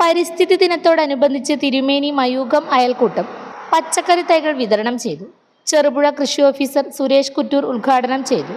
പരിസ്ഥിതി ദിനത്തോടനുബന്ധിച്ച് തിരുമേനി മയൂഖം അയൽക്കൂട്ടം. പച്ചക്കറി തൈകൾ വിതരണം ചെയ്തു. ചെറുപുഴ കൃഷി ഓഫീസർ സുരേഷ് കുറ്റൂർ ഉദ്ഘാടനം ചെയ്തു.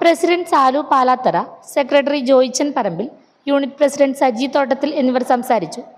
President Salu Palathara secretary Joychan Parambil unit president Saji Thottathil എന്നിവർ സംസാരിച്ചു.